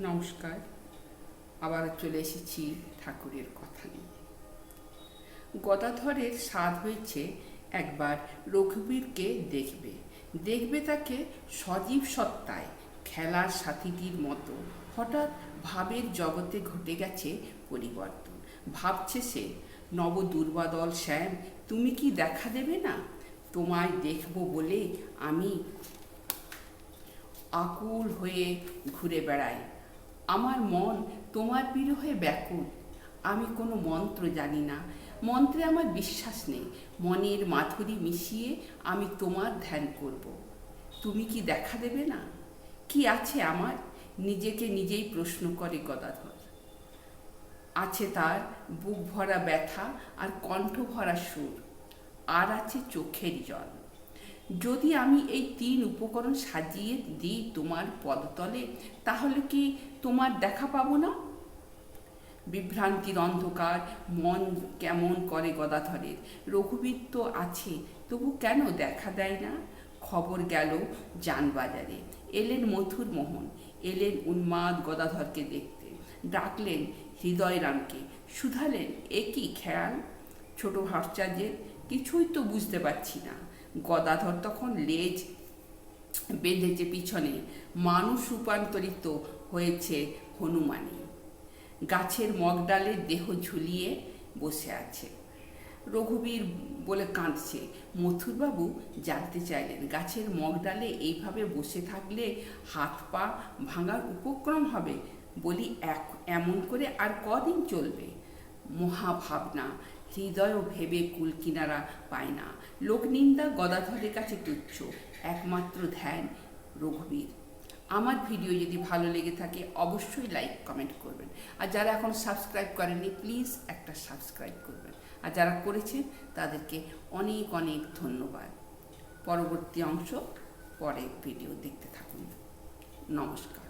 নমস্কার। আবার চলে এসেছি ঠাকুরের কথা নিয়ে। গদাধরের স্বাদ হয়েছে একবার রঘুবীরকে দেখবে। দেখবে তাকে সজীব সত্তায়, খেলার সাথীটির মতো। হঠাৎ ভাবের জগতে ঘটে গেছে পরিবর্তন। ভাবছে সে নব দুর্বাদল শ্যাম, তুমি কি দেখা দেবে না? তোমায় দেখব বলে আমি আকুল হয়ে ঘুরে বেড়াই। আমার মন তোমার বিরহে ব্যাকুল। আমি কোনো মন্ত্র জানি না। মন্ত্রে আমার বিশ্বাস নেই। মনের মাধুরী মিশিয়ে আমি তোমার ধ্যান করব। তুমি কি দেখা দেবে না? কি আছে আমার? নিজেকে নিজেই প্রশ্ন করে গদাধর। আছে তার বুক ভরা ব্যথা আর কণ্ঠ ভরা সুর। আর আছে চোখের জল। যদি আমি এই তিন উপকরণ সাজিয়ে দিই তোমার পদতলে, তাহলে কি তোমার দেখা পাবো না? বিভ্রান্তির অন্ধকার, মন কেমন করে গদাধরের? রঘুবীর তো আছে, তবু কেন দেখা দেয় না? খবর গেল যানবাজারে। এলেন মথুর মোহন, এলেন উন্মাদ গদাধরকে দেখতে। ডাকলেন হৃদয়রামকে শুধালেন এ কি খেয়াল? ছোট ভাস্চার্যের কিছুই তো বুঝতে পারছি না। গদাধর তখন লেজ বেঁধেছে পিছনে মানুষ রূপান্তরিত হয়েছে হনুমানে। গাছের মগডালের দেহ ঝুলিয়ে বসে আছে। রঘুবীর বলে কাঁদছে, মথুরবাবু, জানতে চাইলেন, গাছের মগডালে এইভাবে বসে থাকলে হাত পা ভাঙার উপক্রম হবে? বলি, এক, এমন করে আর কদিন চলবে? মহাভাবনা হৃদয় ভেবে কুল কিনারা পায় না। লোকনিন্দা গদাধরের কাছে তুচ্ছ, একমাত্র ধ্যান রঘুবীর। আমার ভিডিও যদি ভালো লেগে থাকে, অবশ্যই লাইক কমেন্ট করবেন। আর যারা এখন সাবস্ক্রাইব করেননি প্লিজ একটা সাবস্ক্রাইব করবেন। আর যারা করেছেন, তাদেরকে অনেক অনেক ধন্যবাদ। পরবর্তী অংশ পরে ভিডিও দেখতে থাকুন। নমস্কার।